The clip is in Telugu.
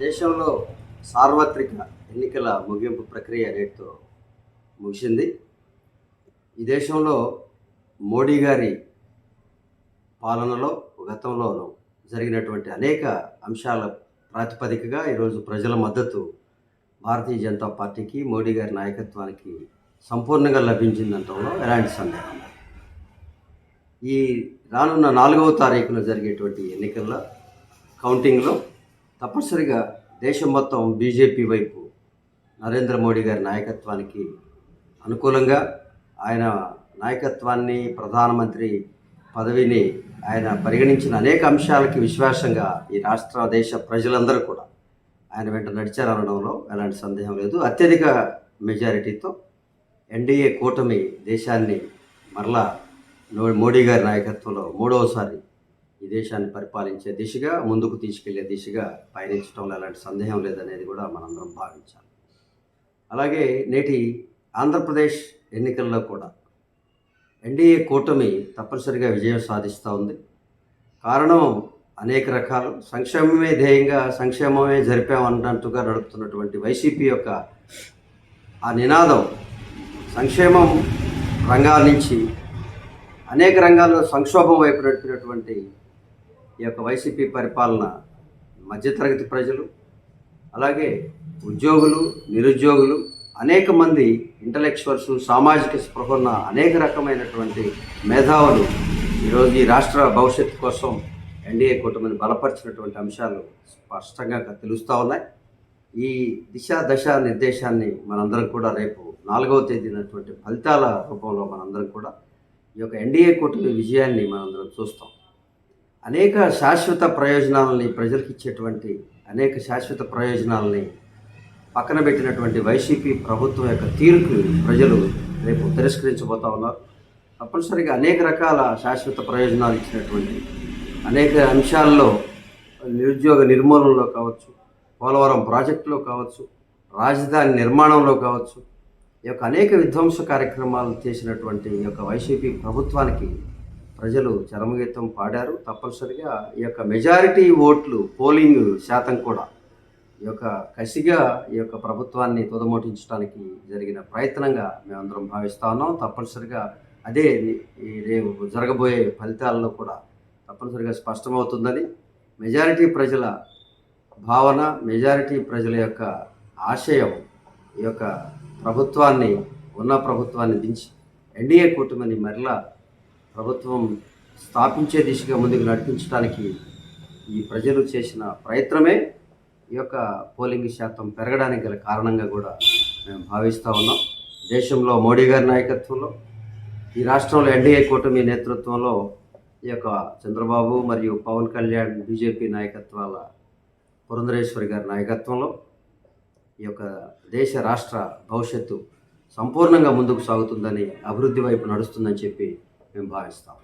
దేశంలో సార్వత్రిక ఎన్నికల ముగింపు ప్రక్రియ నేటితో ముగిసింది. ఈ దేశంలో మోడీ గారి పాలనలో గతంలోనూ జరిగినటువంటి అనేక అంశాల ప్రాతిపదికగా ఈరోజు ప్రజల మద్దతు భారతీయ జనతా పార్టీకి మోడీ గారి నాయకత్వానికి సంపూర్ణంగా లభించిందంటంలో ఎలాంటి సందేహం ఈ రానున్న నాలుగవ తారీఖున జరిగేటువంటి ఎన్నికల్లో కౌంటింగ్లో తప్పనిసరిగా దేశం మొత్తం బీజేపీ వైపు నరేంద్ర మోడీ గారి నాయకత్వానికి అనుకూలంగా ఆయన నాయకత్వాన్ని ప్రధానమంత్రి పదవిని ఆయన పరిగణించిన అనేక అంశాలకి విశ్వాసంగా ఈ రాష్ట్ర దేశ ప్రజలందరూ కూడా ఆయన వెంట నడిచారనడంలో ఎలాంటి సందేహం లేదు. అత్యధిక మెజారిటీతో ఎన్డీఏ కూటమి దేశాన్ని మరలా మోడీ గారి నాయకత్వంలో మూడవసారి ఈ దేశాన్ని పరిపాలించే దిశగా ముందుకు తీసుకెళ్ళే దిశగా పయనించడంలో ఎలాంటి సందేహం లేదనేది కూడా మనందరం భావించాలి. అలాగే నేటి ఆంధ్రప్రదేశ్ ఎన్నికల్లో కూడా ఎన్డీఏ కూటమి తప్పనిసరిగా విజయం సాధిస్తూ ఉంది. కారణం అనేక రకాలు. సంక్షేమమే ధ్యేయంగా సంక్షేమమే జరిపామన్నట్టుగా నడుపుతున్నటువంటి వైసీపీ యొక్క ఆ నినాదం సంక్షేమం రంగాల నుంచి అనేక రంగాల్లో సంక్షోభం వైపు నడిపినటువంటి ఈ యొక్క వైసీపీ పరిపాలన మధ్యతరగతి ప్రజలు అలాగే ఉద్యోగులు నిరుద్యోగులు అనేక మంది ఇంటలెక్చువల్స్ సామాజిక స్పృహ ఉన్న అనేక రకమైనటువంటి మేధావులు ఈరోజు ఈ రాష్ట్ర భవిష్యత్తు కోసం ఎన్డీఏ కూటమిని బలపరిచినటువంటి అంశాలు స్పష్టంగా తెలుస్తూ ఉన్నాయి. ఈ దిశ దశ నిర్దేశాన్ని మనందరం కూడా రేపు నాలుగవ తేదీనటువంటి ఫలితాల రూపంలో మనందరం కూడా ఈ యొక్క ఎన్డీఏ కూటమి విజయాన్ని మనందరం చూస్తాం. అనేక శాశ్వత ప్రయోజనాలని ప్రజలకు ఇచ్చేటువంటి అనేక శాశ్వత ప్రయోజనాలని పక్కన పెట్టినటువంటి వైసీపీ ప్రభుత్వం యొక్క తీరుకు ప్రజలు రేపు తిరస్కరించబోతా ఉన్నారు. తప్పనిసరిగా అనేక రకాల శాశ్వత ప్రయోజనాలు ఇచ్చినటువంటి అనేక అంశాల్లో నిరుద్యోగ నిర్మూలనలో కావచ్చు పోలవరం ప్రాజెక్టులో కావచ్చు రాజధాని నిర్మాణంలో కావచ్చు ఈ యొక్క అనేక విధ్వంస కార్యక్రమాలు చేసినటువంటి ఈ యొక్క వైసీపీ ప్రభుత్వానికి ప్రజలు చరమగీతం పాడారు తప్పనిసరిగా ఈ యొక్క మెజారిటీ ఓట్లు పోలింగ్ శాతం కూడా ఈ యొక్క కసిగా ఈ యొక్క ప్రభుత్వాన్ని తుదమోటించడానికి జరిగిన ప్రయత్నంగా మేమందరం భావిస్తా ఉన్నాం. తప్పనిసరిగా అదే ఈ రేపు జరగబోయే ఫలితాల్లో కూడా తప్పనిసరిగా స్పష్టమవుతుందని మెజారిటీ ప్రజల భావన మెజారిటీ ప్రజల యొక్క ఆశయం ఈ యొక్క ప్రభుత్వాన్ని ఉన్న ప్రభుత్వాన్ని దించి ఎన్డీఏ కూటమిని మరలా ప్రభుత్వం స్థాపించే దిశగా ముందుకు నడిపించడానికి ఈ ప్రజలు చేసిన ప్రయత్నమే ఈ యొక్క పోలింగ్ శాతం పెరగడానికి గల కారణంగా కూడా మేము భావిస్తూ ఉన్నాం. దేశంలో మోడీ గారి నాయకత్వంలో ఈ రాష్ట్రంలో ఎన్డీఏ కూటమి నేతృత్వంలో ఈ యొక్క చంద్రబాబు మరియు పవన్ కళ్యాణ్ బీజేపీ నాయకత్వాల పురంధరేశ్వరి గారి నాయకత్వంలో ఈ యొక్క దేశ రాష్ట్ర భవిష్యత్తు సంపూర్ణంగా ముందుకు సాగుతుందని అభివృద్ధి వైపు నడుస్తుందని చెప్పి మేము భావిస్తాం